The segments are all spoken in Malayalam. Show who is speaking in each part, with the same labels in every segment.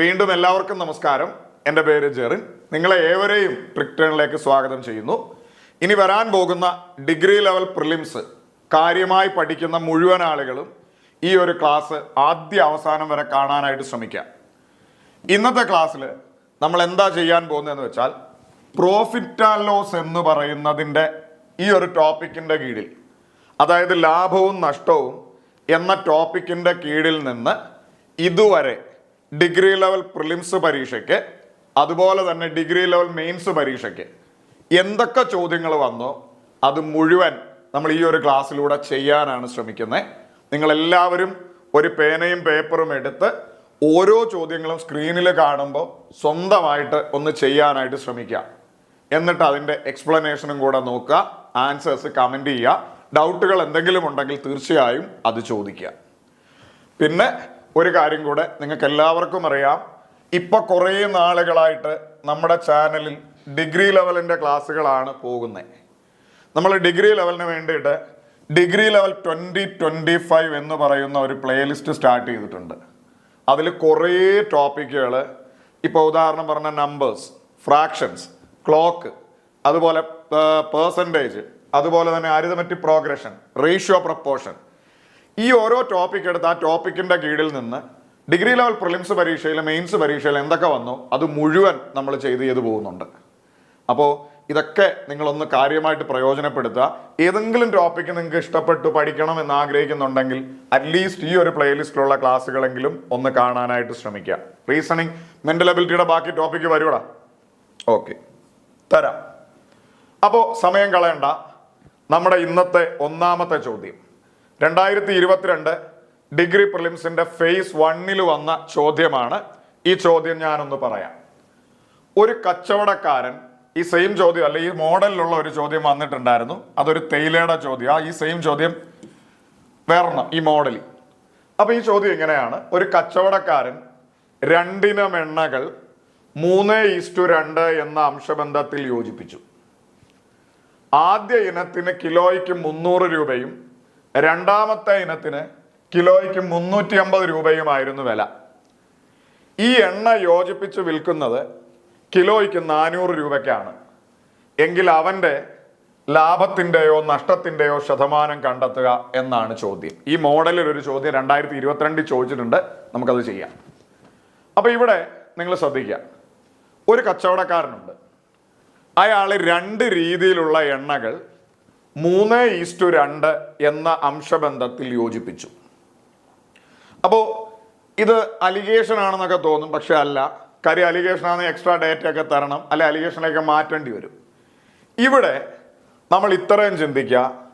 Speaker 1: വീണ്ടും എല്ലാവർക്കും നമസ്കാരം. എന്റെ പേര് ജെറിൻ. നിങ്ങളെ ഏവരെയും ട്രിക്ടേണിലേക്ക് സ്വാഗതം ചെയ്യുന്നു. ഇനി വരാൻ പോകുന്ന ഡിഗ്രി ലെവൽ പ്രിലിംസ് കാര്യമായി പഠിക്കുന്ന മുഴുവൻ ആളുകളും ഈ ഒരു ക്ലാസ് ആദ്യ അവസാനം വരെ കാണാനായിട്ട് ശ്രമിക്കാം. ഇന്നത്തെ ക്ലാസ്സിൽ നമ്മൾ എന്താ ചെയ്യാൻ പോകുന്നതെന്ന് വെച്ചാൽ പ്രോഫിറ്റ് ആൻഡ് ലോസ് എന്ന് പറയുന്നതിന്റെ ഈ ഒരു ടോപ്പിക്കിന്റെ കീഴിൽ അതായത് ലാഭവും നഷ്ടവും എന്ന ടോപ്പിക്കിന്റെ കീഴിൽ നിന്ന് ഇതുവരെ ഡിഗ്രി ലെവൽ പ്രിലിംസ് പരീക്ഷയ്ക്ക് അതുപോലെ തന്നെ ഡിഗ്രി ലെവൽ മെയിൻസ് പരീക്ഷയ്ക്ക് എന്തൊക്കെ ചോദ്യങ്ങൾ വന്നോ അത് മുഴുവൻ നമ്മൾ ഈ ഒരു ക്ലാസ്സിലൂടെ ചെയ്യാനാണ് ശ്രമിക്കുന്നത്. നിങ്ങളെല്ലാവരും ഒരു പേനയും പേപ്പറും എടുത്ത് ഓരോ ചോദ്യങ്ങളും സ്ക്രീനിൽ കാണുമ്പോൾ സ്വന്തമായിട്ട് ഒന്ന് ചെയ്യാനായിട്ട് ശ്രമിക്കുക. എന്നിട്ട് അതിന്റെ എക്സ്പ്ലനേഷനും കൂടെ നോക്കുക ആൻസേഴ്സ് കമന്റ് ചെയ്യുക ഡൗട്ടുകൾ എന്തെങ്കിലും ഉണ്ടെങ്കിൽ തീർച്ചയായും അത് ചോദിക്കുക. പിന്നെ ഒരു കാര്യം കൂടെ നിങ്ങൾക്ക് എല്ലാവർക്കും അറിയാം. ഇപ്പൊ കുറേ നാളുകളായിട്ട് നമ്മുടെ ചാനലിൽ ഡിഗ്രി ലെവലിന്റെ ക്ലാസ്സുകളാണ് പോകുന്നത് നമ്മൾ ഡിഗ്രി ലെവലിന് വേണ്ടിയിട്ട് degree level twenty twenty five എന്ന് പറയുന്ന ഒരു പ്ലേലിസ്റ്റ് സ്റ്റാർട്ട് ചെയ്തിട്ടുണ്ട്. അതിൽ കുറേ ടോപ്പിക്കുകൾ ഇപ്പോൾ ഉദാഹരണം പറഞ്ഞ നമ്പേഴ്സ് ഫ്രാക്ഷൻസ് ക്ലോക്ക് അതുപോലെ പേഴ്സന്റേജ് അതുപോലെ തന്നെ അരിതമെറ്റിക് പ്രോഗ്രഷൻ റേഷ്യോ പ്രപ്പോർഷൻ ഈ ഓരോ ടോപ്പിക് എടുത്ത് ആ ടോപ്പിക്കിന്റെ കീഴിൽ നിന്ന് ഡിഗ്രി ലെവൽ പ്രിലിംസ് പരീക്ഷയിൽ മെയിൻസ് പരീക്ഷയിൽ എന്തൊക്കെ വന്നു അത് മുഴുവൻ നമ്മൾ ചെയ്ത് ചെയ്ത് പോകുന്നുണ്ട്. അപ്പോൾ ഇതൊക്കെ നിങ്ങളൊന്ന് കാര്യമായിട്ട് പ്രയോജനപ്പെടുത്തുക. ഏതെങ്കിലും ടോപ്പിക്ക് നിങ്ങൾക്ക് ഇഷ്ടപ്പെട്ടു പഠിക്കണം എന്ന് ആഗ്രഹിക്കുന്നുണ്ടെങ്കിൽ അറ്റ്ലീസ്റ്റ് ഈ ഒരു പ്ലേലിസ്റ്റിലുള്ള ക്ലാസ്സുകളെങ്കിലും ഒന്ന് കാണാനായിട്ട് ശ്രമിക്കുക. റീസണിങ് മെന്റൽ അബിലിറ്റിയുടെ ബാക്കി ടോപ്പിക്ക് വരുവടാ. ഓക്കെ തരാം. അപ്പോൾ സമയം കളയണ്ട. നമ്മുടെ ഇന്നത്തെ ഒന്നാമത്തെ ചോദ്യം. രണ്ടായിരത്തി ഇരുപത്തിരണ്ട് ഡിഗ്രി പ്രിലിംസിന്റെ ഫേസ് വണ്ണിൽ വന്ന ചോദ്യമാണ്. ഈ ചോദ്യം ഞാനൊന്ന് പറയാം. ഒരു കച്ചവടക്കാരൻ ഈ സെയിം ചോദ്യം അല്ലെ ഈ മോഡലിലുള്ള ഒരു ചോദ്യം വന്നിട്ടുണ്ടായിരുന്നു. അതൊരു തേയിലയുടെ ചോദ്യം. ആ ഈ സെയിം ചോദ്യം വേറൊന്ന് ഈ മോഡലിൽ. അപ്പൊ ഈ ചോദ്യം എങ്ങനെയാണ് ഒരു കച്ചവടക്കാരൻ രണ്ടിനം എണ്ണകൾ മൂന്ന് ഈസ്റ്റു രണ്ട് എന്ന അംശബന്ധത്തിൽ യോജിപ്പിച്ചു. ആദ്യ ഇനത്തിന് കിലോയ്ക്ക് മുന്നൂറ് രൂപയും രണ്ടാമത്തെ ഇനത്തിന് കിലോയ്ക്ക് മുന്നൂറ്റി അമ്പത് രൂപയുമായിരുന്നു വില. ഈ എണ്ണ യോജിപ്പിച്ച് വിൽക്കുന്നത് കിലോയ്ക്ക് നാനൂറ് രൂപയ്ക്കാണ്. എങ്കിൽ അവന്റെ ലാഭത്തിന്റെയോ നഷ്ടത്തിന്റെയോ ശതമാനം കണ്ടെത്തുക എന്നാണ് ചോദ്യം. ഈ മോഡലിൽ ഒരു ചോദ്യം രണ്ടായിരത്തി ഇരുപത്തിരണ്ടിൽ ചോദിച്ചിട്ടുണ്ട്. നമുക്കത് ചെയ്യാം. അപ്പോൾ ഇവിടെ നിങ്ങൾ ശ്രദ്ധിക്കുക. ഒരു കച്ചവടക്കാരനുണ്ട്. അയാൾ രണ്ട് രീതിയിലുള്ള എണ്ണകൾ മൂന്ന് ഈസ്റ്റു രണ്ട് എന്ന അംശബന്ധത്തിൽ യോജിപ്പിച്ചു. അപ്പോൾ ഇത് അലിഗേഷൻ ആണെന്നൊക്കെ തോന്നും പക്ഷെ അല്ല. കാര്യം അലിഗേഷൻ ആണ് എക്സ്ട്രാ ഡേറ്റ ഒക്കെ തരണം അല്ലെ അലിഗേഷനൊക്കെ മാറ്റേണ്ടി വരും. ഇവിടെ നമ്മൾ ഇത്രയും ചിന്തിക്കുക.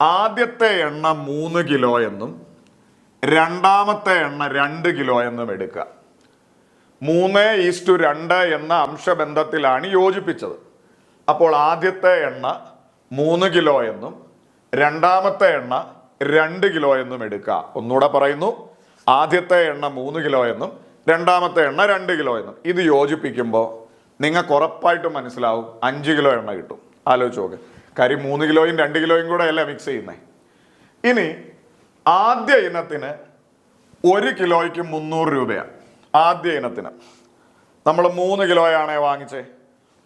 Speaker 1: ആദ്യത്തെ എണ്ണ മൂന്ന് കിലോ എന്നും രണ്ടാമത്തെ എണ്ണ രണ്ട് കിലോ എന്നും എടുക്കുക. മൂന്ന് ഈസ്റ്റു രണ്ട് എന്ന അംശബന്ധത്തിലാണ് യോജിപ്പിച്ചത്. അപ്പോൾ ആദ്യത്തെ എണ്ണ മൂന്ന് കിലോ എന്നും രണ്ടാമത്തെ എണ്ണ രണ്ട് കിലോ എന്നും എടുക്കുക ഒന്നുകൂടെ പറയുന്നു. ആദ്യത്തെ എണ്ണ മൂന്ന് കിലോ എന്നും രണ്ടാമത്തെ എണ്ണ രണ്ട് കിലോ എന്നും. ഇത് യോജിപ്പിക്കുമ്പോൾ നിങ്ങൾക്ക് ഉറപ്പായിട്ടും മനസ്സിലാവും അഞ്ച് കിലോ എണ്ണ കിട്ടും. ആലോചിച്ച് നോക്ക്. കാര്യം മൂന്ന് കിലോയും രണ്ട് കിലോയും കൂടെ അല്ലേ മിക്സ് ചെയ്യുന്നേ? ഇനി ആദ്യ ഇനത്തിന് ഒരു കിലോയ്ക്ക് മുന്നൂറ് രൂപയാണ് ആദ്യ ഇനത്തിന്. നമ്മൾ മൂന്ന് കിലോയാണേ വാങ്ങിച്ചേ.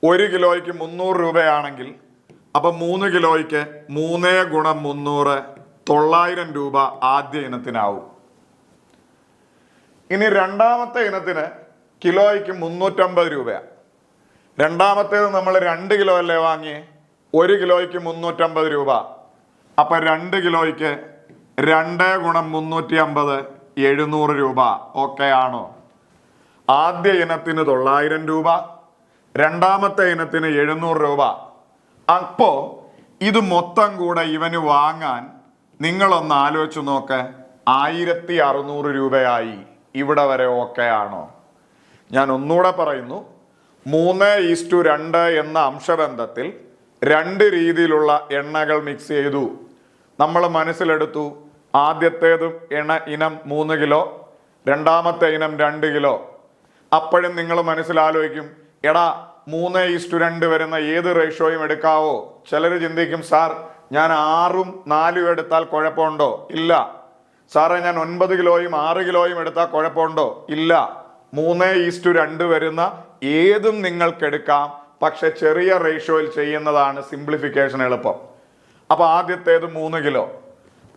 Speaker 1: ഒരു കിലോയ്ക്ക് മുന്നൂറ് രൂപയാണെങ്കിൽ അപ്പം മൂന്ന് കിലോയ്ക്ക് മൂന്നേ ഗുണം മുന്നൂറ് തൊള്ളായിരം രൂപ ആദ്യ ഇനത്തിനാവും. ഇനി രണ്ടാമത്തെ ഇനത്തിന് കിലോയ്ക്ക് മുന്നൂറ്റമ്പത് രൂപയാണ് രണ്ടാമത്തേത് നമ്മൾ രണ്ട് കിലോ അല്ലേ വാങ്ങി ഒരു കിലോയ്ക്ക് മുന്നൂറ്റമ്പത് രൂപ. അപ്പം രണ്ട് കിലോയ്ക്ക് രണ്ട് ഗുണം മുന്നൂറ്റി അമ്പത് എഴുന്നൂറ് രൂപ. ഓക്കെ ആണോ? ആദ്യ ഇനത്തിന് തൊള്ളായിരം രൂപ. രണ്ടാമത്തെ ഇനത്തിന് എഴുന്നൂറ് രൂപ. അപ്പോ ഇത് മൊത്തം കൂടെ ഇവന് വാങ്ങാൻ നിങ്ങളൊന്ന് ആലോചിച്ച് നോക്ക്. ആയിരത്തി അറുന്നൂറ് രൂപയായി ഇവിടെ വരെ ഓക്കെ ആണോ? ഞാൻ ഒന്നുകൂടെ പറയുന്നു. മൂന്ന് ഈസ്റ്റു രണ്ട് എന്ന അംശബന്ധത്തിൽ രണ്ട് രീതിയിലുള്ള എണ്ണകൾ മിക്സ് ചെയ്തു. നമ്മൾ മനസ്സിലെടുത്തു. ആദ്യത്തേതും എണ്ണ ഇനം മൂന്ന് കിലോ രണ്ടാമത്തെ ഇനം രണ്ട് കിലോ. അപ്പോഴും നിങ്ങൾ മനസ്സിലാലോചിക്കും. എടാ മൂന്ന് ഈസ്റ്റു രണ്ട് വരുന്ന ഏത് റേഷ്യോയും എടുക്കാവോ? ചിലർ ചിന്തിക്കും സാർ ഞാൻ ആറും നാലും എടുത്താൽ കുഴപ്പമുണ്ടോ? ഇല്ല. സാറേ ഞാൻ ഒൻപത് കിലോയും ആറ് കിലോയും എടുത്താൽ കുഴപ്പമുണ്ടോ? ഇല്ല. മൂന്ന് ഈസ്റ്റു രണ്ട് വരുന്ന ഏതും നിങ്ങൾക്ക് എടുക്കാം പക്ഷെ ചെറിയ റേഷ്യോയിൽ ചെയ്യുന്നതാണ് സിംപ്ലിഫിക്കേഷൻ എളുപ്പം. അപ്പോൾ ആദ്യത്തേത് മൂന്ന് കിലോ.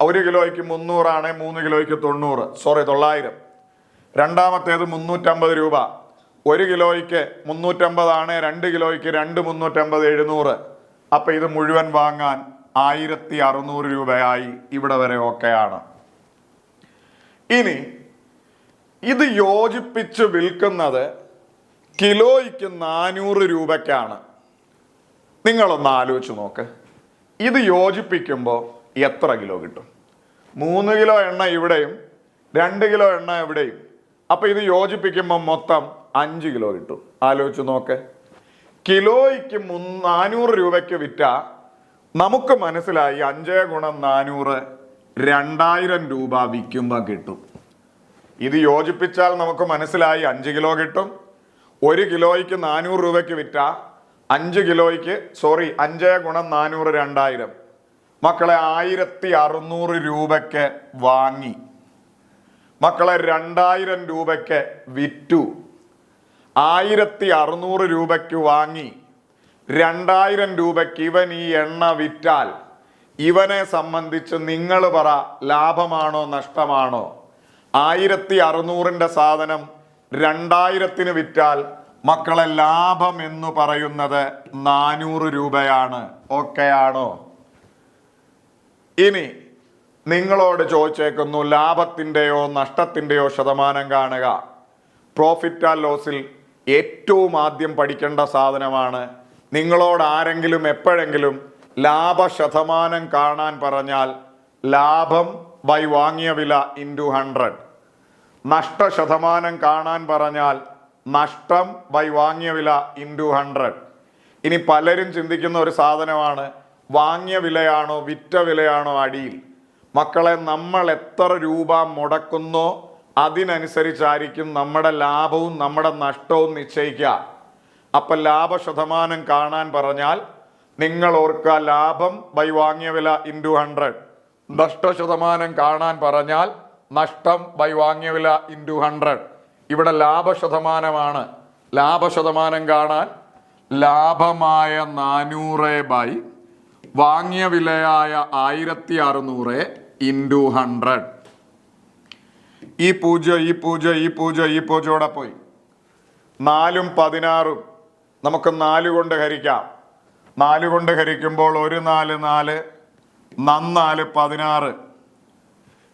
Speaker 1: ഒരു കിലോയ്ക്ക് മുന്നൂറാണ് മൂന്ന് കിലോയ്ക്ക് തൊണ്ണൂറ്. സോറി തൊള്ളായിരം. രണ്ടാമത്തേത് മുന്നൂറ്റമ്പത് രൂപ. ഒരു കിലോയ്ക്ക് മുന്നൂറ്റമ്പതാണ് രണ്ട് കിലോയ്ക്ക് രണ്ട് മുന്നൂറ്റമ്പത് എഴുന്നൂറ്. അപ്പൊ ഇത് മുഴുവൻ വാങ്ങാൻ ആയിരത്തി അറുന്നൂറ് രൂപയായി ഇവിടെ വരെ ഒക്കെയാണ് ഇനി ഇത് യോജിപ്പിച്ച് വിൽക്കുന്നത് കിലോയ്ക്ക് നാനൂറ് രൂപയ്ക്കാണ്. നിങ്ങളൊന്ന് ആലോചിച്ച് നോക്ക്. ഇത് യോജിപ്പിക്കുമ്പോൾ എത്ര കിലോ കിട്ടും? മൂന്ന് കിലോ എണ്ണ ഇവിടെയും രണ്ട് കിലോ എണ്ണ ഇവിടെയും. അപ്പൊ ഇത് യോജിപ്പിക്കുമ്പോൾ മൊത്തം അഞ്ച് കിലോ കിട്ടും. ആലോചിച്ച് നോക്ക്. കിലോയ്ക്ക് മു നാനൂറ് രൂപയ്ക്ക് വിറ്റ നമുക്ക് മനസ്സിലായി അഞ്ചേ ഗുണം നാനൂറ് രണ്ടായിരം രൂപ വിൽക്കുമ്പോൾ കിട്ടും. ഇത് യോജിപ്പിച്ചാൽ നമുക്ക് മനസ്സിലായി അഞ്ച് കിലോ കിട്ടും. ഒരു കിലോയ്ക്ക് നാനൂറ് രൂപയ്ക്ക് വിറ്റ അഞ്ച് കിലോയ്ക്ക് സോറി അഞ്ച് ഗുണം നാനൂറ് രണ്ടായിരം. മക്കളെ ആയിരത്തി അറുന്നൂറ് രൂപയ്ക്ക് വാങ്ങി. മക്കളെ രണ്ടായിരം രൂപയ്ക്ക് വിറ്റു. ആയിരത്തി അറുന്നൂറ് രൂപയ്ക്ക് വാങ്ങി. രണ്ടായിരം രൂപയ്ക്ക് ഇവൻ ഈ എണ്ണ വിറ്റാൽ ഇവനെ സംബന്ധിച്ച് നിങ്ങൾ പറ ലാഭമാണോ നഷ്ടമാണോ? ആയിരത്തി അറുന്നൂറിന്റെ സാധനം രണ്ടായിരത്തിന് വിറ്റാൽ മക്കളെ ലാഭം എന്ന് പറയുന്നത് നാനൂറ് രൂപയാണ്. ഓക്കെ ആണോ? ഇനി നിങ്ങളോട് ചോദിച്ചേക്കുന്നു ലാഭത്തിന്റെയോ നഷ്ടത്തിന്റെയോ ശതമാനം കാണുക. പ്രോഫിറ്റ് ആൻഡ് ലോസിൽ ഏറ്റവും ആദ്യം പഠിക്കേണ്ട സാധനമാണ് നിങ്ങളോട് ആരെങ്കിലും എപ്പോഴെങ്കിലും ലാഭ ശതമാനം കാണാൻ പറഞ്ഞാൽ ലാഭം ബൈ വാങ്ങിയ വില ഇന്റു ഹൺഡ്രഡ് നഷ്ട ശതമാനം കാണാൻ പറഞ്ഞാൽ നഷ്ടം ബൈ വാങ്ങിയ വില ഇന്റു ഹൺഡ്രഡ് ഇനി പലരും ചിന്തിക്കുന്ന ഒരു സാധനമാണ് വാങ്ങിയ വിലയാണോ വിറ്റ വിലയാണോ അടിയിൽ? മക്കളെ നമ്മൾ എത്ര രൂപ മുടക്കുന്നോ അതിനനുസരിച്ചായിരിക്കും നമ്മുടെ ലാഭവും നമ്മുടെ നഷ്ടവും നിശ്ചയിക്കുക. അപ്പം ലാഭശതമാനം കാണാൻ പറഞ്ഞാൽ നിങ്ങൾ ഓർക്കുക ലാഭം ബൈ വാങ്ങിയ വില ഇന്റു ഹൺഡ്രഡ് നഷ്ടശതമാനം കാണാൻ പറഞ്ഞാൽ നഷ്ടം ബൈ വാങ്ങിയ വില ഇന്റു ഹൺഡ്രഡ് ഇവിടെ ലാഭശതമാനമാണ്. ലാഭശതമാനം കാണാൻ ലാഭമായ നാനൂറ് ബൈ വാങ്ങിയ വിലയായ ആയിരത്തി അറുന്നൂറ് ഇന്റു ഹൺഡ്രഡ് ഈ പൂജ ഈ പൂജ ഈ പൂജ ഈ പൂജയോടെ പോയി. നാലും പതിനാറും. നമുക്ക് നാല് കൊണ്ട് ഹരിക്കാം. നാല് കൊണ്ട് ഹരിക്കുമ്പോൾ ഒരു നാല് നാല് നന്നാൽ പതിനാറ്.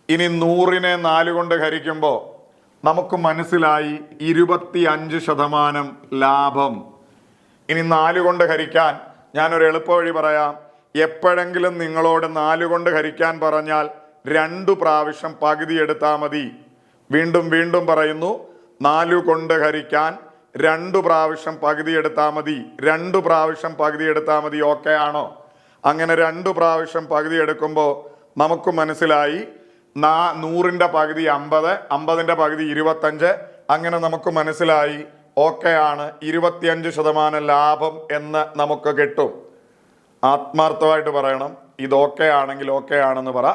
Speaker 1: ഇനി നൂറിനെ നാല് കൊണ്ട് ഹരിക്കുമ്പോൾ നമുക്ക് മനസ്സിലായി ഇരുപത്തി അഞ്ച് ശതമാനം ലാഭം. ഇനി നാല് കൊണ്ട് ഹരിക്കാൻ ഞാനൊരു എളുപ്പ വഴി പറയാം. എപ്പോഴെങ്കിലും നിങ്ങളോട് നാല് കൊണ്ട് ഹരിക്കാൻ പറഞ്ഞാൽ രണ്ടു പ്രാവശ്യം പകുതി എടുത്താൽ മതി. വീണ്ടും വീണ്ടും പറയുന്നു നാലു കൊണ്ട് ഹരിക്കാൻ രണ്ടു പ്രാവശ്യം പകുതി എടുത്താൽ മതി രണ്ടു പ്രാവശ്യം പകുതി എടുത്താൽ മതി ഓക്കെ ആണോ? അങ്ങനെ രണ്ടു പ്രാവശ്യം പകുതി എടുക്കുമ്പോൾ നമുക്ക് മനസ്സിലായി നാ നൂറിന്റെ പകുതി അമ്പത് അമ്പതിന്റെ പകുതി ഇരുപത്തഞ്ച് അങ്ങനെ നമുക്ക് മനസ്സിലായി ഓക്കെ ആണ് ഇരുപത്തിയഞ്ച് ശതമാനം ലാഭം എന്ന് നമുക്ക് കിട്ടും. ആത്മാർത്ഥമായിട്ട് പറയണം ഇത് ഓക്കെ ആണെങ്കിൽ ഓക്കെ ആണെന്ന് പറ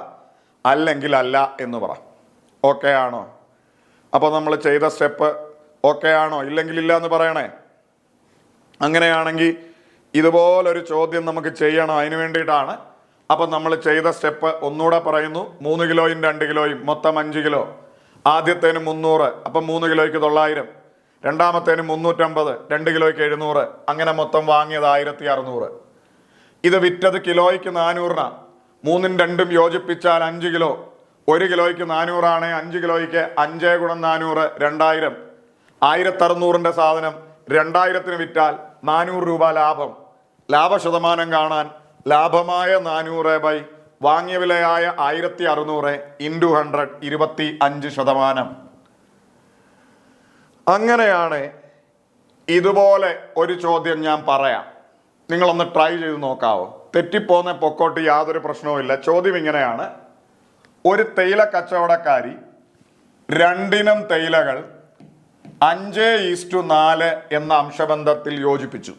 Speaker 1: അല്ലെങ്കിൽ അല്ല എന്ന് പറ. ഓക്കെ ആണോ? അപ്പോൾ നമ്മൾ ചെയ്ത സ്റ്റെപ്പ് ഓക്കെ ആണോ ഇല്ലെങ്കിൽ ഇല്ല എന്ന് പറയണേ. അങ്ങനെയാണെങ്കിൽ ഇതുപോലൊരു ചോദ്യം നമുക്ക് ചെയ്യണം അതിന് വേണ്ടിയിട്ടാണ്. അപ്പം നമ്മൾ ചെയ്ത സ്റ്റെപ്പ് ഒന്നുകൂടെ പറയുന്നു. മൂന്ന് കിലോയും രണ്ട് കിലോയും മൊത്തം അഞ്ച് കിലോ. ആദ്യത്തേന് മുന്നൂറ് അപ്പം മൂന്ന് കിലോയ്ക്ക് തൊള്ളായിരം. രണ്ടാമത്തേന് മുന്നൂറ്റമ്പത് രണ്ട് കിലോയ്ക്ക് എഴുന്നൂറ്. അങ്ങനെ മൊത്തം വാങ്ങിയത് ആയിരത്തി അറുന്നൂറ് ഇത് വിറ്റത് കിലോയ്ക്ക് നാനൂറിനാണ് മൂന്നും രണ്ടും യോജിപ്പിച്ചാൽ അഞ്ച് കിലോ. ഒരു കിലോയ്ക്ക് നാനൂറാണ് അഞ്ച് കിലോയ്ക്ക് അഞ്ച് ഗുണം നാനൂറ് രണ്ടായിരം. ആയിരത്തി അറുന്നൂറിന്റെ സാധനം രണ്ടായിരത്തിന് വിറ്റാൽ നാനൂറ് രൂപ ലാഭം. ലാഭശതമാനം കാണാൻ ലാഭമായ നാനൂറ് ബൈ വാങ്ങിയ വിലയായ ആയിരത്തി അറുന്നൂറ് ഇന്റു ഹൺഡ്രഡ് ഇരുപത്തി അഞ്ച് ശതമാനം. അങ്ങനെയാണ് ഇതുപോലെ ഒരു ചോദ്യം ഞാൻ പറയാം. നിങ്ങളൊന്ന് ട്രൈ ചെയ്ത് നോക്കാവോ? തെറ്റിപ്പോന്ന പൊക്കോട്ട് യാതൊരു പ്രശ്നവുമില്ല. ചോദ്യം ഇങ്ങനെയാണ്. ഒരു തേയില കച്ചവടക്കാരി രണ്ടിനം തേയിലകൾ അഞ്ച് ഈസ്റ്റു നാല് എന്ന അംശബന്ധത്തിൽ യോജിപ്പിച്ചു.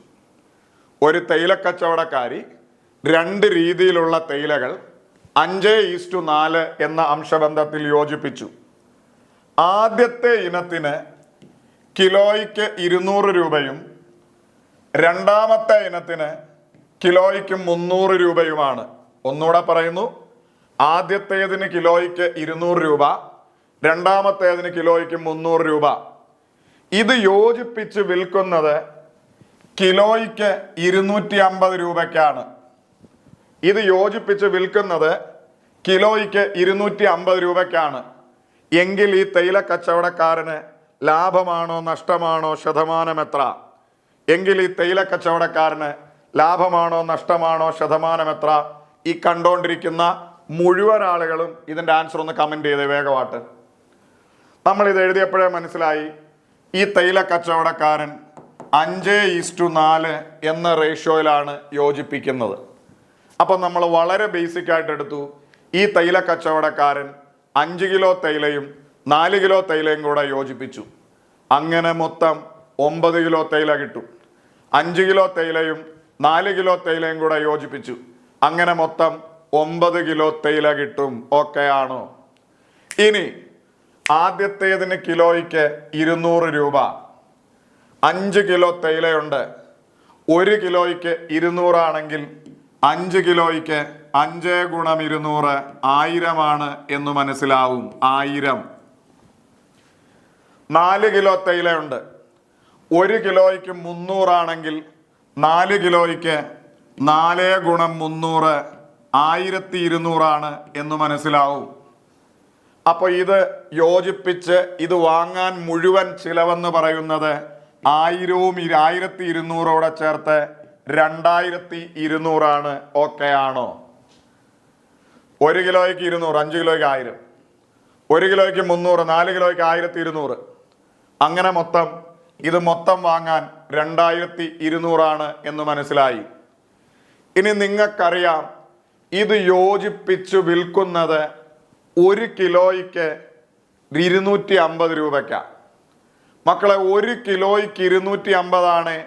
Speaker 1: ഒരു തേയില കച്ചവടക്കാരി രണ്ട് രീതിയിലുള്ള തേയിലകൾ അഞ്ച് ഈസ്റ്റു നാല് എന്ന അംശബന്ധത്തിൽ യോജിപ്പിച്ചു. ആദ്യത്തെ ഇനത്തിന് കിലോയ്ക്ക് ഇരുന്നൂറ് രൂപയും രണ്ടാമത്തെ ഇനത്തിന് കിലോയ്ക്ക് മുന്നൂറ് രൂപയുമാണ്. ഒന്നുകൂടെ പറയുന്നു. ആദ്യത്തേതിന് കിലോയ്ക്ക് ഇരുന്നൂറ് രൂപ രണ്ടാമത്തേതിന് കിലോയ്ക്ക് മുന്നൂറ് രൂപ. ഇത് യോജിപ്പിച്ച് വിൽക്കുന്നത് കിലോയ്ക്ക് ഇരുന്നൂറ്റി അമ്പത് രൂപയ്ക്കാണ്. ഇത് യോജിപ്പിച്ച് വിൽക്കുന്നത് കിലോയ്ക്ക് ഇരുന്നൂറ്റി അമ്പത് രൂപയ്ക്കാണ്. എങ്കിൽ ഈ തേയില കച്ചവടക്കാരന് ലാഭമാണോ നഷ്ടമാണോ ശതമാനം എത്ര? എങ്കിൽ ഈ തേയില കച്ചവടക്കാരന് ലാഭമാണോ നഷ്ടമാണോ ശതമാനം എത്ര? ഈ കണ്ടോണ്ടിരിക്കുന്ന മുഴുവൻ ആളുകളും ഇതിന്റെ ആൻസർ ഒന്ന് കമന്റ് ചെയ്തേ വേഗമായിട്ട് നമ്മൾ ഇത് എഴുതിയപ്പോഴേ മനസ്സിലായി. ഈ തൈല കച്ചവടക്കാരൻ അഞ്ച് ഈസ്റ്റു നാല് എന്ന റേഷ്യോയിലാണ് യോജിപ്പിക്കുന്നത്. അപ്പം നമ്മൾ വളരെ ബേസിക് ആയിട്ട് എടുത്തു. ഈ തൈല കച്ചവടക്കാരൻ അഞ്ച് കിലോ തൈലയും നാല് കിലോ തൈലയും കൂടെ യോജിപ്പിച്ചു. അങ്ങനെ മൊത്തം ഒമ്പത് കിലോ തൈല കിട്ടു. അഞ്ച് കിലോ തൈലയും നാല് കിലോ തൈലയും കൂടെ യോജിപ്പിച്ചു. അങ്ങനെ മൊത്തം ഒമ്പത് കിലോ തേയില കിട്ടും ഓക്കെ ആണോ ഇനി ആദ്യത്തേതിന് കിലോയ്ക്ക് ഇരുന്നൂറ് രൂപ. അഞ്ച് കിലോ തേയിലയുണ്ട്. ഒരു കിലോയ്ക്ക് ഇരുന്നൂറാണെങ്കിൽ അഞ്ച് കിലോയ്ക്ക് അഞ്ച് ഗുണം ഇരുന്നൂറ് ആയിരമാണ് എന്ന് മനസ്സിലാവും. ആയിരം. നാല് കിലോ തേയിലയുണ്ട്. ഒരു കിലോയ്ക്ക് മുന്നൂറാണെങ്കിൽ നാല് കിലോയ്ക്ക് നാല് ഗുണം മുന്നൂറ് ആയിരത്തി ഇരുന്നൂറാണ് എന്ന് മനസ്സിലാവും. അപ്പോൾ ഇത് യോജിപ്പിച്ച് ഇത് വാങ്ങാൻ മുഴുവൻ ചിലവെന്ന് പറയുന്നത് ആയിരവും ആയിരത്തി ഇരുന്നൂറോടെ ചേർത്ത് രണ്ടായിരത്തി ഇരുന്നൂറാണ് ഓക്കെ ആണോ? ഒരു കിലോയ്ക്ക് ഇരുന്നൂറ് അഞ്ച് കിലോയ്ക്ക് ആയിരം. ഒരു കിലോയ്ക്ക് മുന്നൂറ് നാല് കിലോയ്ക്ക് ആയിരത്തി ഇരുന്നൂറ് അങ്ങനെ മൊത്തം ഇത് മൊത്തം വാങ്ങാൻ രണ്ടായിരത്തി ഇരുന്നൂറാണ് എന്ന് മനസ്സിലായി. ഇനി നിങ്ങൾക്കറിയാം ഇത് യോജിപ്പിച്ചു വിൽക്കുന്നത് ഒരു കിലോയ്ക്ക് ഇരുന്നൂറ്റി അമ്പത് രൂപയ്ക്കാണ് മക്കളെ ഒരു കിലോയ്ക്ക് ഇരുന്നൂറ്റി അമ്പതാണ്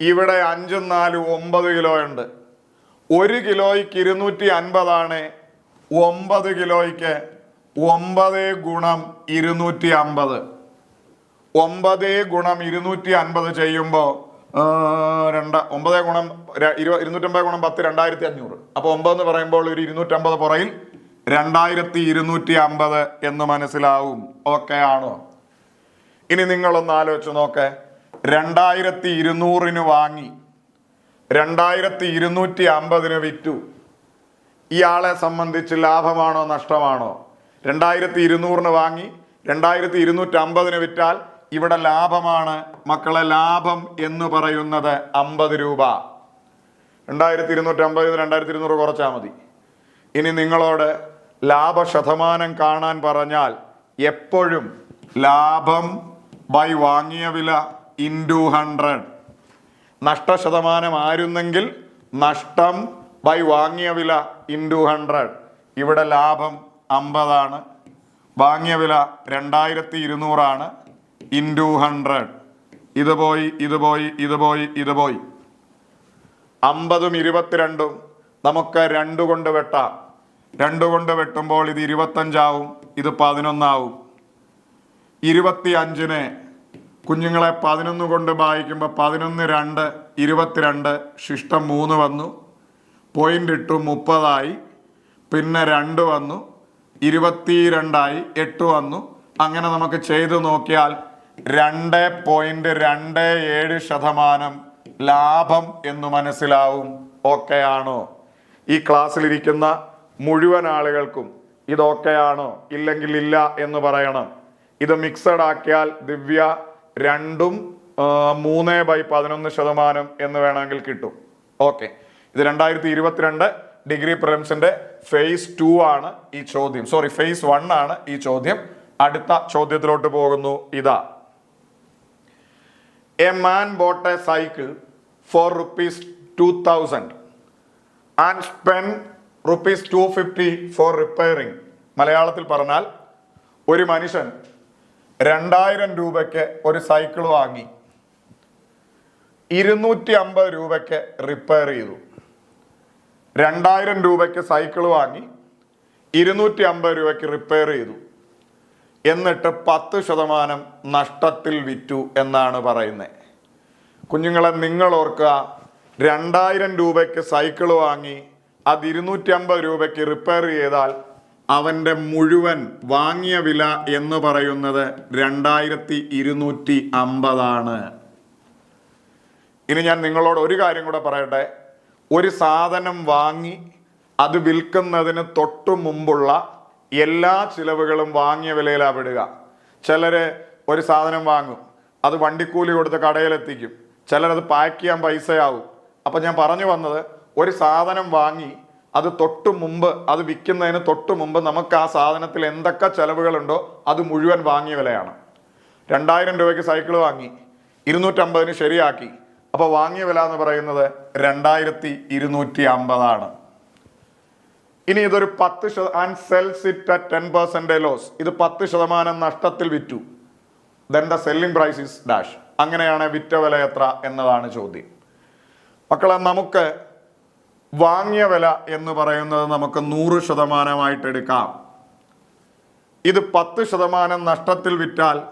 Speaker 1: ഇവിടെ അഞ്ചും നാലും ഒമ്പത് കിലോ ഉണ്ട്. ഒരു കിലോയ്ക്ക് ഇരുന്നൂറ്റി അൻപതാണ് ഒമ്പത് കിലോയ്ക്ക് ഒമ്പത് ഗുണം ഇരുന്നൂറ്റി അമ്പത് ഒമ്പത് ഗുണം ഇരുന്നൂറ്റി അൻപത് ചെയ്യുമ്പോൾ രണ്ട് ഒമ്പത് ഗുണം ഇരുപ ഇരു ഇരുന്നൂറ്റമ്പത് ഗുണം പത്ത് രണ്ടായിരത്തി അഞ്ഞൂറ് അപ്പോൾ ഒമ്പത് എന്ന് പറയുമ്പോൾ ഒരു ഇരുന്നൂറ്റമ്പത് പുറയിൽ രണ്ടായിരത്തി ഇരുന്നൂറ്റി അമ്പത് എന്ന് മനസ്സിലാവും. ഓക്കെ ആണോ? ഇനി നിങ്ങളൊന്ന് ആലോചിച്ച് നോക്കേ. രണ്ടായിരത്തി ഇരുന്നൂറിന് വാങ്ങി രണ്ടായിരത്തി ഇരുന്നൂറ്റി അമ്പതിന് വിറ്റു. ഇയാളെ സംബന്ധിച്ച് ലാഭമാണോ നഷ്ടമാണോ? രണ്ടായിരത്തി ഇരുന്നൂറിന് വാങ്ങി രണ്ടായിരത്തി ഇരുന്നൂറ്റി അമ്പതിന് വിറ്റാൽ ഇവിടെ ലാഭമാണ്. മക്കളെ ലാഭം എന്ന് പറയുന്നത് അമ്പത് രൂപ. രണ്ടായിരത്തി ഇരുന്നൂറ്റി അമ്പത് രണ്ടായിരത്തി ഇരുന്നൂറ് കുറച്ചാൽ മതി. ഇനി നിങ്ങളോട് ലാഭ ശതമാനം കാണാൻ പറഞ്ഞാൽ എപ്പോഴും ലാഭം ബൈ വാങ്ങിയ വില ഇന്റു ഹൺഡ്രഡ് നഷ്ടശതമാനം ആയിരുന്നെങ്കിൽ നഷ്ടം ബൈ വാങ്ങിയ വില ഇന്റു ഹൺഡ്രഡ് ഇവിടെ ലാഭം അമ്പതാണ്. വാങ്ങിയ വില രണ്ടായിരത്തി ഇരുന്നൂറാണ് ഇന്റു ഹൺഡ്രഡ്. ഇത് പോയി ഇത് പോയി ഇത് പോയി ഇത് പോയി. അമ്പതും ഇരുപത്തിരണ്ടും നമുക്ക് രണ്ടു കൊണ്ട് വെട്ടാം. രണ്ടു കൊണ്ട് വെട്ടുമ്പോൾ ഇത് ഇരുപത്തഞ്ചാവും ഇത് പതിനൊന്നാവും. ഇരുപത്തി അഞ്ചിന് കുഞ്ഞുങ്ങളെ പതിനൊന്ന് കൊണ്ട് വായിക്കുമ്പോൾ പതിനൊന്ന് രണ്ട് ഇരുപത്തിരണ്ട് ശിഷ്ടം മൂന്ന് വന്നു. പോയിന്റ് ഇട്ടു മുപ്പതായി പിന്നെ രണ്ട് വന്നു ഇരുപത്തി രണ്ടായി എട്ട് വന്നു. അങ്ങനെ നമുക്ക് ചെയ്തു നോക്കിയാൽ രണ്ട് പോയിന്റ് രണ്ട് ഏഴ് ശതമാനം ലാഭം എന്ന് മനസ്സിലാവും ഓക്കെയാണോ ഈ ക്ലാസ്സിലിരിക്കുന്ന മുഴുവൻ ആളുകൾക്കും ഇതൊക്കെയാണോ? ഇല്ലെങ്കിൽ ഇല്ല എന്ന് പറയണം. ഇത് മിക്സഡ് ആക്കിയാൽ ദിവ്യ രണ്ടും മൂന്ന് ബൈ പതിനൊന്ന് ശതമാനം എന്ന് വേണമെങ്കിൽ കിട്ടും. ഓക്കെ. ഇത് രണ്ടായിരത്തി ഇരുപത്തിരണ്ട് ഡിഗ്രി പ്രിലിംസിന്റെ ഫേസ് ടു ആണ് ഈ ചോദ്യം. സോറി ഫേസ് വൺ ആണ് ഈ ചോദ്യം. അടുത്ത ചോദ്യത്തിലോട്ട് പോകുന്നു. ഇതാ. A man bought a cycle for rupees two thousand and spent rupees two fifty for repairing മലയാളത്തിൽ പറഞ്ഞാൽ ഒരു മനുഷ്യൻ രണ്ടായിരം രൂപയ്ക്ക് ഒരു സൈക്കിൾ വാങ്ങി. ഇരുന്നൂറ്റി അമ്പത് രൂപയ്ക്ക് റിപ്പയർ ചെയ്തു. രണ്ടായിരം രൂപയ്ക്ക് സൈക്കിൾ വാങ്ങി. ഇരുന്നൂറ്റി അമ്പത് രൂപയ്ക്ക് റിപ്പയർ ചെയ്തു. എന്നിട്ട് പത്ത് ശതമാനം നഷ്ടത്തിൽ വിറ്റു എന്നാണ് പറയുന്നത് കുഞ്ഞുങ്ങളെ നിങ്ങൾ ഓർക്കുക രണ്ടായിരം രൂപയ്ക്ക് സൈക്കിൾ വാങ്ങി അത് ഇരുന്നൂറ്റി അമ്പത് രൂപയ്ക്ക് റിപ്പയർ ചെയ്താൽ അവന്റെ മുഴുവൻ വാങ്ങിയ വില എന്ന് പറയുന്നത് രണ്ടായിരത്തി ഇരുന്നൂറ്റി അമ്പതാണ് ഇനി ഞാൻ നിങ്ങളോട് ഒരു കാര്യം കൂടെ പറയട്ടെ. ഒരു സാധനം വാങ്ങി അത് വിൽക്കുന്നതിന് തൊട്ടു മുമ്പുള്ള എല്ലാ ചിലവുകളും വാങ്ങിയ വിലയിലാണ് വിടുക. ചിലർ ഒരു സാധനം വാങ്ങും. അത് വണ്ടിക്കൂലി കൊടുത്ത് കടയിലെത്തിക്കും. ചിലരത് പാക്ക് ചെയ്യാൻ പൈസയാവും. അപ്പം ഞാൻ പറഞ്ഞു വന്നത് ഒരു സാധനം വാങ്ങി അത് തൊട്ട് മുമ്പ് അത് വിൽക്കുന്നതിന് തൊട്ട് മുമ്പ് നമുക്ക് ആ സാധനത്തിൽ എന്തൊക്കെ ചിലവുകളുണ്ടോ അത് മുഴുവൻ വാങ്ങിയ വിലയാണ്. രണ്ടായിരം രൂപയ്ക്ക് സൈക്കിൾ വാങ്ങി. ഇരുന്നൂറ്റമ്പതിന് ശരിയാക്കി. അപ്പോൾ വാങ്ങിയ വില എന്ന് പറയുന്നത് രണ്ടായിരത്തി ഇരുന്നൂറ്റി അമ്പതാണ്. ഇനി ഇതൊരു പത്ത് and sells it at ten percent loss ഇത് പത്ത് ശതമാനം നഷ്ടത്തിൽ വിറ്റു. Then the selling price is dash അങ്ങനെയാണ് വിറ്റ വില എത്ര എന്നതാണ് ചോദ്യം. മക്കളെ നമുക്ക് വാങ്ങിയ വില എന്ന് പറയുന്നത് നമുക്ക് നൂറ് ശതമാനമായിട്ട് എടുക്കാം. ഇത് പത്ത് ശതമാനം നഷ്ടത്തിൽ വിറ്റാൽ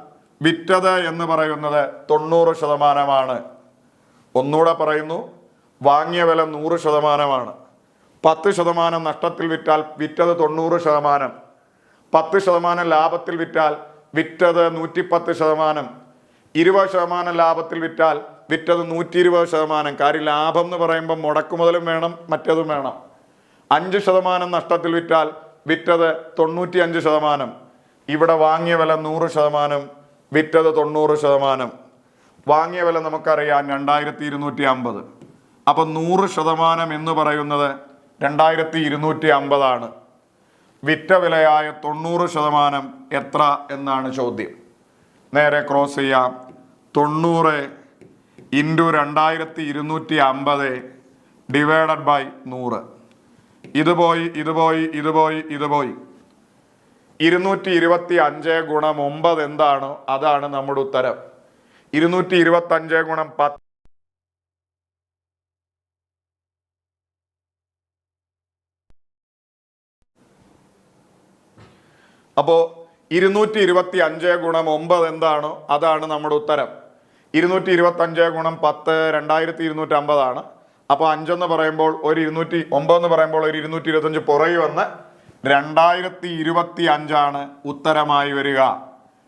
Speaker 1: വിറ്റത് എന്ന് പറയുന്നത് തൊണ്ണൂറ് ശതമാനമാണ്. ഒന്നുകൂടെ പറയുന്നു വാങ്ങിയ വില നൂറ് ശതമാനമാണ്. പത്ത് ശതമാനം നഷ്ടത്തിൽ വിറ്റാൽ വിറ്റത് തൊണ്ണൂറ് ശതമാനം. പത്ത് ശതമാനം ലാഭത്തിൽ വിറ്റാൽ വിറ്റത് നൂറ്റിപ്പത്ത് ശതമാനം. ഇരുപത് ശതമാനം ലാഭത്തിൽ വിറ്റാൽ വിറ്റത് നൂറ്റി ഇരുപത് ശതമാനം. കാര്യം ലാഭം എന്ന് പറയുമ്പോൾ മുടക്കുമുതലും വേണം മറ്റതും വേണം. അഞ്ച് ശതമാനം നഷ്ടത്തിൽ വിറ്റാൽ വിറ്റത് തൊണ്ണൂറ്റി അഞ്ച് ശതമാനം. ഇവിടെ വാങ്ങിയ വില നൂറ് ശതമാനം വിറ്റത് തൊണ്ണൂറ് ശതമാനം. വാങ്ങിയ വില നമുക്കറിയാം രണ്ടായിരത്തി ഇരുന്നൂറ്റി അമ്പത് അപ്പം നൂറ് ശതമാനം എന്ന് പറയുന്നത് രണ്ടായിരത്തി ഇരുന്നൂറ്റി അമ്പതാണ് വിറ്റ വിലയായ തൊണ്ണൂറ് ശതമാനം എത്ര എന്നാണ് ചോദ്യം. നേരെ ക്രോസ് ചെയ്യാം. തൊണ്ണൂറ് ഇന്റു രണ്ടായിരത്തി ഇരുന്നൂറ്റി അമ്പത് ഡിവൈഡഡ് ബൈ നൂറ്. ഇത് പോയി ഇത് പോയി ഇത് പോയി ഇത് പോയി. ഇരുന്നൂറ്റി ഇരുപത്തി അഞ്ച് ഗുണം ഒമ്പത് എന്താണോ അതാണ് നമ്മുടെ ഉത്തരം. ഇരുന്നൂറ്റി ഇരുപത്തി അഞ്ച് ഗുണം പത്ത് അപ്പോൾ ഇരുന്നൂറ്റി ഇരുപത്തി അഞ്ച് ഗുണം ഒമ്പത് എന്താണോ അതാണ് നമ്മുടെ ഉത്തരം. ഇരുന്നൂറ്റി ഇരുപത്തി അഞ്ച് ഗുണം പത്ത് രണ്ടായിരത്തി ഇരുന്നൂറ്റി അമ്പതാണ് അപ്പോൾ അഞ്ചെന്ന് പറയുമ്പോൾ ഒരു ഇരുന്നൂറ്റി ഒമ്പതെന്ന് പറയുമ്പോൾ ഒരു ഇരുന്നൂറ്റി ഇരുപത്തഞ്ച് പുറകെ വന്ന് രണ്ടായിരത്തി ഇരുപത്തി അഞ്ചാണ് ഉത്തരമായി വരിക.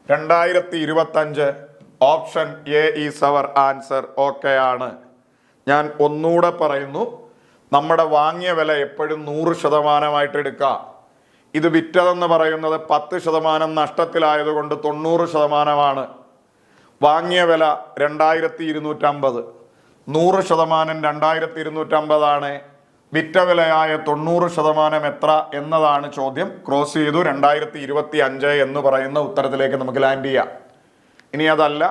Speaker 1: രണ്ടായിരത്തി ഇരുപത്തഞ്ച് option A is our answer okay ആണ്. ഞാൻ ഒന്നുകൂടെ പറയുന്നു. നമ്മുടെ വാങ്ങിയ വില എപ്പോഴും നൂറ് ശതമാനമായിട്ട് എടുക്കുക ഇത് വിറ്റതെന്ന് പറയുന്നത് പത്ത് ശതമാനം നഷ്ടത്തിലായതുകൊണ്ട് തൊണ്ണൂറ് ശതമാനമാണ്. വാങ്ങിയ വില രണ്ടായിരത്തി ഇരുന്നൂറ്റമ്പത് നൂറ് ശതമാനം രണ്ടായിരത്തി ഇരുന്നൂറ്റമ്പതാണ് വിറ്റ വിലയായ തൊണ്ണൂറ് ശതമാനം എത്ര എന്നതാണ് ചോദ്യം. ക്രോസ് ചെയ്തു രണ്ടായിരത്തി ഇരുപത്തി അഞ്ച് എന്ന് പറയുന്ന ഉത്തരത്തിലേക്ക് നമുക്ക് ലാൻഡ് ചെയ്യാം. ഇനി അതല്ല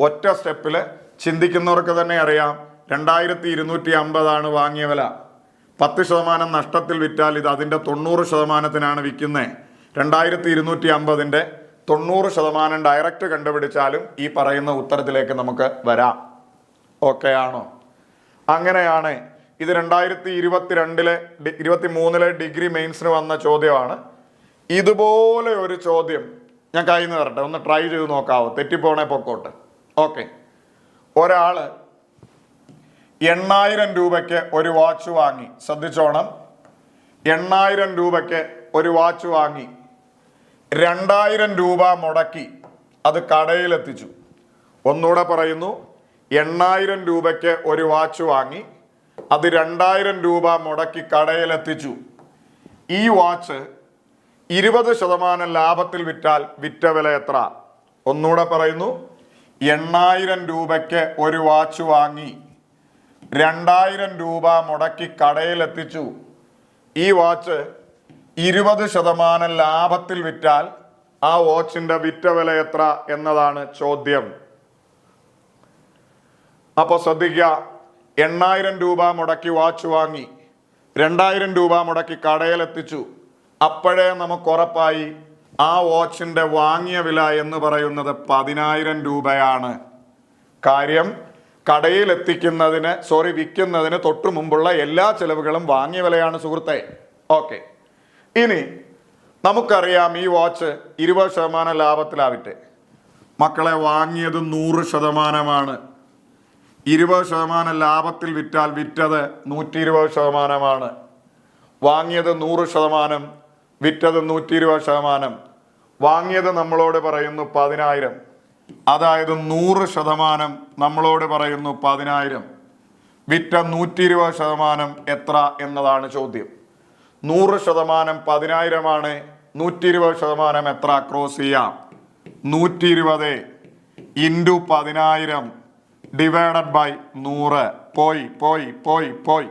Speaker 1: ഒറ്റ സ്റ്റെപ്പിൽ ചിന്തിക്കുന്നവർക്ക് തന്നെ അറിയാം. രണ്ടായിരത്തി ഇരുന്നൂറ്റി അമ്പതാണ് വാങ്ങിയ വില. പത്ത് ശതമാനം നഷ്ടത്തിൽ വിറ്റാൽ ഇത് അതിന്റെ തൊണ്ണൂറ് ശതമാനത്തിനാണ് വിൽക്കുന്നത്. രണ്ടായിരത്തി ഇരുന്നൂറ്റി അമ്പതിന്റെ തൊണ്ണൂറ് ശതമാനം ഡയറക്റ്റ് കണ്ടുപിടിച്ചാലും ഈ പറയുന്ന ഉത്തരത്തിലേക്ക് നമുക്ക് വരാം. ഓക്കെ ആണോ? അങ്ങനെയാണ്. ഇത് രണ്ടായിരത്തി ഇരുപത്തിരണ്ടിലെ രണ്ടിലെ ഇരുപത്തി മൂന്നിലെ ഡിഗ്രി മെയിൻസിന് വന്ന ചോദ്യമാണ്. ഇതുപോലെ ഒരു ചോദ്യം ഞാൻ കയ്യിൽ നിന്ന് തരട്ടെ ഒന്ന് ട്രൈ ചെയ്ത് നോക്കാവോ? തെറ്റിപ്പോണേ പൊക്കോട്ട്. ഓക്കെ ഒരാൾ എണ്ണായിരം രൂപയ്ക്ക് ഒരു വാച്ച് വാങ്ങി. ശ്രദ്ധിച്ചോണം. എണ്ണായിരം രൂപയ്ക്ക് ഒരു വാച്ച് വാങ്ങി. രണ്ടായിരം രൂപ മുടക്കി അത് കടയിലെത്തിച്ചു. ഒന്നുകൂടെ പറയുന്നു. എണ്ണായിരം രൂപയ്ക്ക് ഒരു വാച്ച് വാങ്ങി. അത് രണ്ടായിരം രൂപ മുടക്കി കടയിലെത്തിച്ചു. ഈ വാച്ച് ഇരുപത് ശതമാനം ലാഭത്തിൽ വിറ്റാൽ വിറ്റ വില എത്ര? ഒന്നുകൂടെ പറയുന്നു. എണ്ണായിരം രൂപയ്ക്ക് ഒരു വാച്ച് വാങ്ങി. രണ്ടായിരം രൂപ മുടക്കി കടയിലെത്തിച്ചു. ഈ വാച്ച് ഇരുപത് ശതമാനം ലാഭത്തിൽ വിറ്റാൽ ആ വാച്ചിന്റെ വിറ്റ വില എത്ര എന്നതാണ് ചോദ്യം. അപ്പൊ ശ്രദ്ധിക്കുക എണ്ണായിരം രൂപ മുടക്കി വാച്ച് വാങ്ങി രണ്ടായിരം രൂപ മുടക്കി കടയിലെത്തിച്ചു. അപ്പോഴേ നമുക്ക് ഉറപ്പായി ആ വാച്ചിന്റെ വാങ്ങിയ വില എന്ന് പറയുന്നത് പതിനായിരം രൂപയാണ്. കാര്യം കടയിൽ എത്തിക്കുന്നതിന് സോറി വിൽക്കുന്നതിന് തൊട്ടു മുമ്പുള്ള എല്ലാ ചെലവുകളും വാങ്ങിയ വിലയാണ് സുഹൃത്തെ. ഓക്കെ ഇനി നമുക്കറിയാം ഈ വാച്ച് ഇരുപത് ശതമാനം ലാഭത്തിലാവട്ടെ. മക്കളെ വാങ്ങിയത് നൂറ് ശതമാനമാണ്. ഇരുപത് ശതമാനം ലാഭത്തിൽ വിറ്റാൽ വിറ്റത് നൂറ്റി ഇരുപത് ശതമാനമാണ്. വാങ്ങിയത് നൂറ് ശതമാനം വിറ്റത് നൂറ്റി ഇരുപത് ശതമാനം. വാങ്ങിയത് നമ്മളോട് പറയുന്നു പതിനായിരം. അതായത് നൂറ് ശതമാനം നമ്മളോട് പറയുന്നു പതിനായിരം. വിറ്റ നൂറ്റി ഇരുപത് ശതമാനം എത്ര എന്നതാണ് ചോദ്യം. നൂറ് ശതമാനം പതിനായിരമാണ് നൂറ്റി ഇരുപത് ശതമാനം എത്ര? ക്രോസ് ചെയ്യാം. നൂറ്റി ഇരുപത് ഇന്റു പതിനായിരം ഡിവൈഡഡ് ബൈ നൂറ്. പോയി പോയി പോയി പോയി.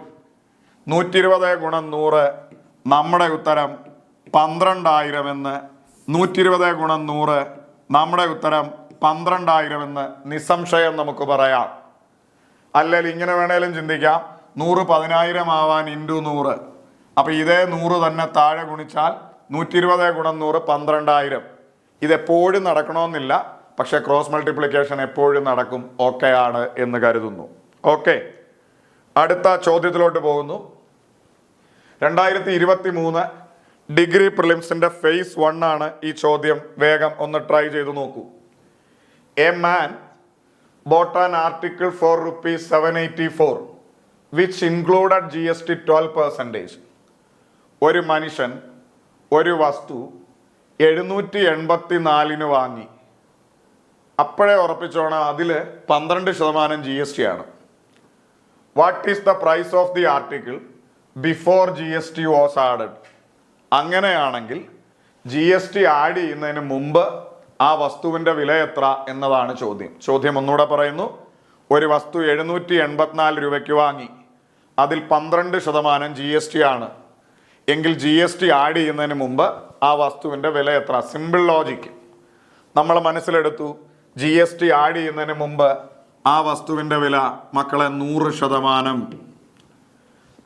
Speaker 1: നൂറ്റി ഇരുപത് ഗുണം നൂറ് നമ്മുടെ ഉത്തരം പന്ത്രണ്ടായിരം എന്ന്. നൂറ്റി ഇരുപത് ഗുണം നൂറ് നമ്മുടെ ഉത്തരം പന്ത്രണ്ടായിരം എന്ന് നിസ്സംശയം നമുക്ക് പറയാം. അല്ലെങ്കിൽ ഇങ്ങനെ വേണേലും ചിന്തിക്കാം. നൂറ് പതിനായിരം ആവാൻ ഇന്റു നൂറ്. അപ്പം ഇതേ നൂറ് തന്നെ താഴെ ഗുണിച്ചാൽ നൂറ്റി ഇരുപത് ഗുണം നൂറ് പന്ത്രണ്ടായിരം. ഇതെപ്പോഴും നടക്കണമെന്നില്ല പക്ഷേ ക്രോസ് മൾട്ടിപ്ലിക്കേഷൻ എപ്പോഴും നടക്കും. ഓക്കെ ആണ് എന്ന് കരുതുന്നു. ഓക്കെ. അടുത്ത ചോദ്യത്തിലോട്ട് പോകുന്നു. രണ്ടായിരത്തി ഇരുപത്തി മൂന്ന് ഡിഗ്രി പ്രിലിംസിന്റെ ഫേസ് വൺ ആണ് ഈ ചോദ്യം. വേഗം ഒന്ന് ട്രൈ ചെയ്ത് നോക്കൂ. A man bought an article for rupees seven eighty four which 784 which included GST 12 percentage. ഒരു മനുഷ്യൻ ഒരു വസ്തു എഴുന്നൂറ്റി എൺപത്തി നാലിന് വാങ്ങി. അപ്പോഴേ ഉറപ്പിച്ചോണം അതിൽ പന്ത്രണ്ട് ശതമാനം ജി എസ് ടി ആണ്. What is the price of the article before G S T was added അങ്ങനെയാണെങ്കിൽ ജി എസ് ടി ആഡ് ചെയ്യുന്നതിന് മുമ്പ് ആ വസ്തുവിന്റെ വില എത്ര എന്നതാണ് ചോദ്യം. ചോദ്യം ഒന്നുകൂടെ പറയുന്നു. ഒരു വസ്തു എഴുന്നൂറ്റി എൺപത്തിനാല് രൂപയ്ക്ക് വാങ്ങി. അതിൽ പന്ത്രണ്ട് ശതമാനം ജി എസ് ടി ആണ്. എങ്കിൽ ജി എസ് ടി ആഡ് ചെയ്യുന്നതിന് മുമ്പ് ആ വസ്തുവിന്റെ വില എത്ര? സിമ്പിൾ ലോജിക്ക് നമ്മൾ മനസ്സിലെടുത്തു. ജി എസ് ടി ആഡ് ചെയ്യുന്നതിന് മുമ്പ് ആ വസ്തുവിന്റെ വില മക്കളെ നൂറ് ശതമാനം.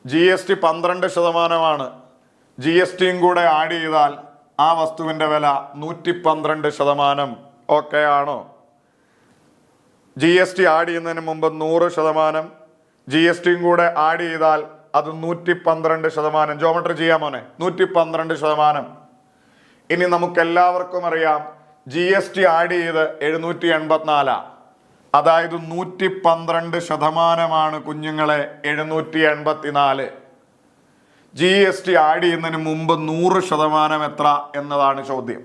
Speaker 1: ജി എസ് ടി പന്ത്രണ്ട് ശതമാനമാണ്. ജി എസ് ടിയും കൂടെ ആഡ് ചെയ്താൽ ആ വസ്തുവിന്റെ വില നൂറ്റി പന്ത്രണ്ട് ശതമാനം ഓക്കെ ആണോ ജി എസ് ടി ആഡ് ചെയ്യുന്നതിന് മുമ്പ് നൂറ് ശതമാനം. ജി എസ് ടിയും കൂടെ ആഡ് ചെയ്താൽ അത് നൂറ്റി പന്ത്രണ്ട് ശതമാനം. ജോമെട്രി ചെയ്യാൻ മോനെ. നൂറ്റി പന്ത്രണ്ട് ശതമാനം. ഇനി നമുക്ക് എല്ലാവർക്കും അറിയാം ജി എസ് ടി ആഡ് ചെയ്ത് എഴുന്നൂറ്റി എൺപത്തിനാലാ അതായത് നൂറ്റി പന്ത്രണ്ട് ശതമാനമാണ് കുഞ്ഞുങ്ങളെ എഴുന്നൂറ്റി എൺപത്തിനാല് ജി എസ് ടി ആഡ് ചെയ്യുന്നതിന് മുമ്പ് നൂറ് ശതമാനം എത്ര എന്നതാണ് ചോദ്യം.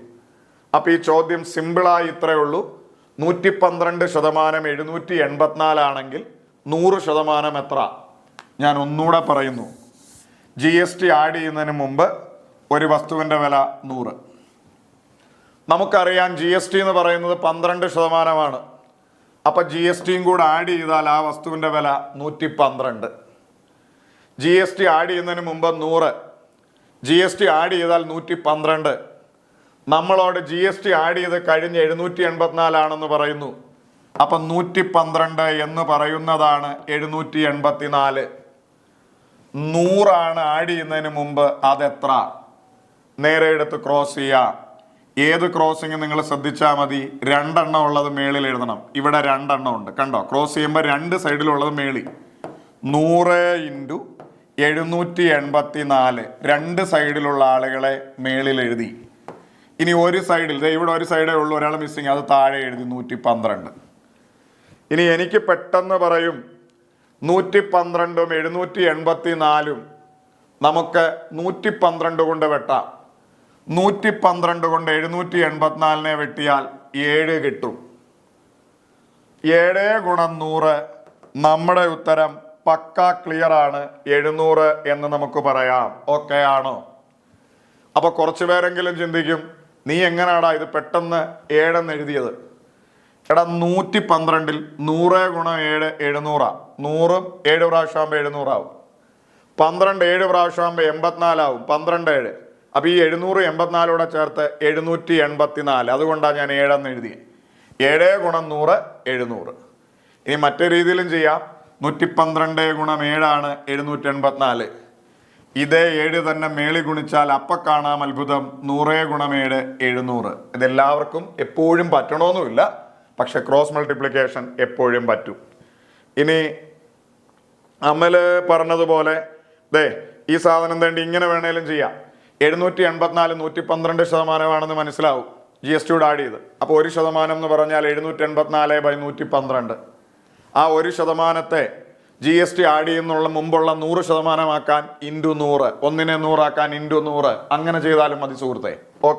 Speaker 1: അപ്പോൾ ഈ ചോദ്യം സിമ്പിളായി ഇത്രയേ ഉള്ളൂ. നൂറ്റി പന്ത്രണ്ട് ശതമാനം എഴുന്നൂറ്റി എൺപത്തിനാലാണെങ്കിൽ നൂറ് ശതമാനം എത്ര? ഞാൻ ഒന്നുകൂടെ പറയുന്നു. ജി എസ് ടി ആഡ് ചെയ്യുന്നതിന് മുമ്പ് ഒരു വസ്തുവിന്റെ വില നൂറ്. നമുക്കറിയാം ജി എസ് ടി എന്ന് പറയുന്നത് പന്ത്രണ്ട് ശതമാനമാണ്. അപ്പം ജി എസ് ടിയും കൂടെ ആഡ് ചെയ്താൽ ആ വസ്തുവിന്റെ വില നൂറ്റി പന്ത്രണ്ട് ജി എസ് ടി ആഡ് ചെയ്യുന്നതിന് മുമ്പ് നൂറ്. ജി എസ് ടി ആഡ് ചെയ്താൽ നൂറ്റി പന്ത്രണ്ട് നമ്മളോട് ജി എസ് ടി ആഡ് ചെയ്ത് കഴിഞ്ഞ് എഴുന്നൂറ്റി എൺപത്തിനാലാണെന്ന് പറയുന്നു. അപ്പം നൂറ്റി പന്ത്രണ്ട് എന്ന് പറയുന്നതാണ് എഴുന്നൂറ്റി എൺപത്തിനാല് നൂറാണ് ആഡ് ചെയ്യുന്നതിന് മുമ്പ് അതെത്ര? നേരെ എടുത്ത് ക്രോസ് ചെയ്യാം. ഏത് ക്രോസിങ് നിങ്ങൾ ശ്രദ്ധിച്ചാൽ മതി? രണ്ടെണ്ണം ഉള്ളത് മേളിൽ എഴുതണം. ഇവിടെ രണ്ടെണ്ണം ഉണ്ട്. കണ്ടോ? ക്രോസ് ചെയ്യുമ്പോൾ രണ്ട് സൈഡിലുള്ളത് മേളി നൂറ് ഇന്റു എഴുന്നൂറ്റി എൺപത്തി നാല് രണ്ട് സൈഡിലുള്ള ആളുകളെ മേളിൽ എഴുതി. ഇനി ഒരു സൈഡിൽ ഇവിടെ ഒരു സൈഡേ ഉള്ളൂ ഒരാൾ മിസ്സിങ് അത് താഴെ എഴുതി നൂറ്റി പന്ത്രണ്ട് ഇനി എനിക്ക് പെട്ടെന്ന് പറയും നൂറ്റി പന്ത്രണ്ടും എഴുന്നൂറ്റി എൺപത്തി നാലും നമുക്ക് നൂറ്റി പന്ത്രണ്ട് കൊണ്ട് വെട്ടാം. നൂറ്റി പന്ത്രണ്ട് കൊണ്ട് എഴുന്നൂറ്റി എൺപത്തിനാലിനെ വെട്ടിയാൽ ഏഴ് കിട്ടും. ഏഴ് ഗുണം നൂറ് നമ്മുടെ ഉത്തരം പക്ക ക്ലിയർ ആണ്. എഴുന്നൂറ് എന്ന് നമുക്ക് പറയാം. ഓക്കെ ആണോ? അപ്പൊ കുറച്ചു പേരെങ്കിലും ചിന്തിക്കും നീ എങ്ങനാടാ ഇത് പെട്ടെന്ന് ഏഴെന്ന് എഴുതിയത്? എടാ നൂറ്റി പന്ത്രണ്ടിൽ നൂറ് ഗുണം ഏഴ് എഴുന്നൂറാ. നൂറും ഏഴ് പ്രാവശ്യം ആകുമ്പോൾ എഴുന്നൂറാവും. പന്ത്രണ്ട് ഏഴ് പ്രാവശ്യം ആകുമ്പോൾ എൺപത്തിനാലാവും. പന്ത്രണ്ട് ഏഴ്. അപ്പം ഈ എഴുന്നൂറ് എൺപത്തിനാലൂടെ ചേർത്ത് എഴുന്നൂറ്റി എൺപത്തി നാല് അതുകൊണ്ടാണ് ഞാൻ ഏഴെന്ന് എഴുതിയത് ഏഴ് ഗുണം നൂറ് എഴുന്നൂറ്. ഇനി മറ്റു രീതിയിലും ചെയ്യാം. നൂറ്റി പന്ത്രണ്ട് ഗുണം ഏഴാണ് എഴുന്നൂറ്റി എൺപത്തിനാല് ഇതേ ഏഴ് തന്നെ മേളി ഗുണിച്ചാൽ അപ്പ കാണാം അത്ഭുതം നൂറേ ഗുണം ഏഴ് എഴുന്നൂറ്. ഇതെല്ലാവർക്കും എപ്പോഴും പറ്റണമെന്നുമില്ല പക്ഷെ ക്രോസ് മൾട്ടിപ്ലിക്കേഷൻ എപ്പോഴും പറ്റും. ഇനി അമൽ പറഞ്ഞതുപോലെ ദേ ഈ സാധനം തേണ്ടി ഇങ്ങനെ വേണേലും ചെയ്യാം. എഴുന്നൂറ്റി എൺപത്തിനാല് നൂറ്റി പന്ത്രണ്ട് ശതമാനമാണെന്ന് മനസ്സിലാവും. ജി എസ് ടിയോട് ആഡ് ചെയ്ത്. അപ്പോൾ ഒരു ശതമാനം എന്ന് പറഞ്ഞാൽ എഴുന്നൂറ്റി എൺപത്തിനാല് ബൈ നൂറ്റി പന്ത്രണ്ട് ആ ഒരു ശതമാനത്തെ ജി എസ് ടി ആഡ് ചെയ്യുന്നുള്ള മുമ്പുള്ള നൂറ് ശതമാനമാക്കാൻ ഇന്റു നൂറ് ഒന്നിനെ നൂറാക്കാൻ ഇന്റു നൂറ് അങ്ങനെ ചെയ്താലും മതി സുഹൃത്തെ.